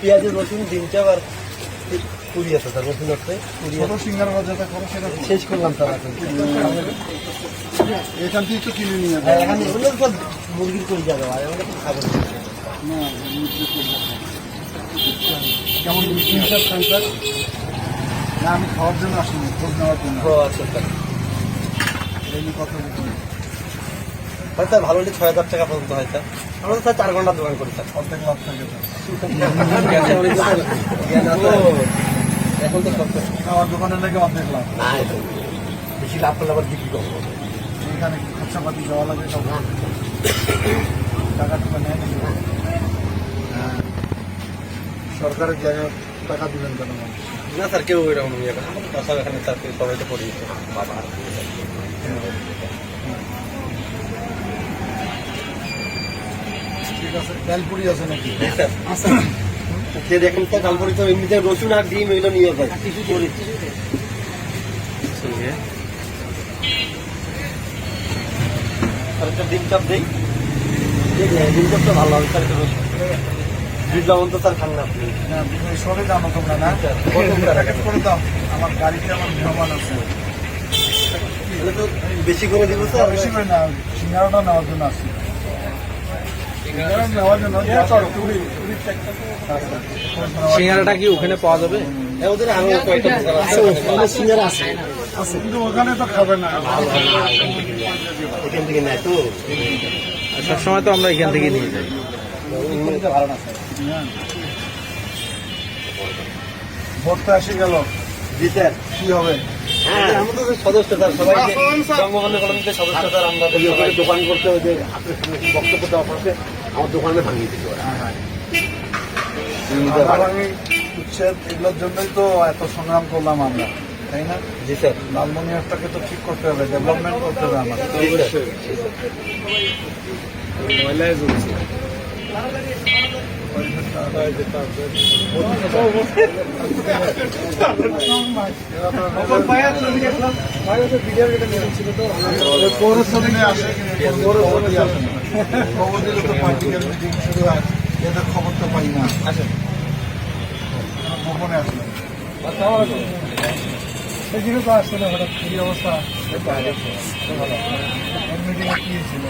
পেঁয়াজ রসুন ডিম চাপ আর পুরি আছে স্যার রসুন করো। শেষ করলাম স্যার এখন থেকে তো কিনে নিয়ে যাবে এখন এগুলো সব মুরগির করে যাবে আর আমরা তো খাব চার না আমি খাওয়ার জন্য আসিনি খোঁজ নেওয়ার জন্য। আচ্ছা স্যার এই কথা বলছি ভালো হলে ছয় হাজার টাকা পর্যন্ত হয় স্যার। আমরা তো স্যার চার ঘণ্টা দোকান করি স্যার। অর্ধেক লাভ থাকে এখন তো সব আমার দোকানে নাকি অর্ধেক লাভ। বেশি লাভ করলে আবার বিক্রি করব। এখানে খরচাপাতি দেওয়া লাগে সব টাকা টুকা নেয় সরকারের জায়গায় টাকা দিবেন কেন না স্যার কেউ এরকম ইয়ে করে। সব এখানে স্যার সবাই তো পড়ি বাবা। ঠিক আছে তেলপুরি আছে নাকি? স্যার। খেয়ে দেখেন তো এমনিতে রসুন আর ডিম এগুলো নিয়ে যায়। কিছু করি। আর একটা ডিম চাপ দেই। ডিম চাপটা ভালো হবে। স্যার রসুন। ডিম যেমন তো স্যার খান না আপনি সরে দাও তোমরা না? কত করে দাও। আমার গাড়িতে আমার মেহমান আছে। তাহলে তো বেশি করে দিব স্যার বেশি করে না সিঙ্গারাটা নেওয়ার জন্য আসছি। আচ্ছা, সিঙ্গারাটা কি ওখানে পাওয়া যাবে? হ্যাঁ, ওদের সিঙ্গারা আছে। কিন্তু ওখানে তো খাবে না। এখান থেকে নেয় তো? সবসময় তো আমরা এখান থেকে নিয়ে যাই। এমনিতে ভালো না স্যার। হ্যাঁ। ভোটটা এসে গেল। জি স্যার কি হবে? হ্যাঁ। আমরা তো সদস্য স্যার সবাই জন্মগ্রহণ কলোনিতে সদস্য স্যার আমরা দোকান করতে ওই যে আপনার বক্তব্য দেওয়া পড়ছে আমার দোকানে ভাঙিয়ে দিতে ওরা। উচ্ছেদ এগুলোর জন্যই তো এত সংগ্রাম করলাম আমরা তাই না? জি স্যার। লালমনিহাটটাকে তো ঠিক করতে হবে ডেভেলপমেন্ট করতে হবে আমাদের। পৌরসভা আসে পৌরসভায় আসে খবর দিলে তো পার্টিকের শুরু হয় এদের খবর তো পাই না গোপনে আসলে সেদিকে তো আসছে না হঠাৎ কি অবস্থা? মিটিংয়ে কি ছিল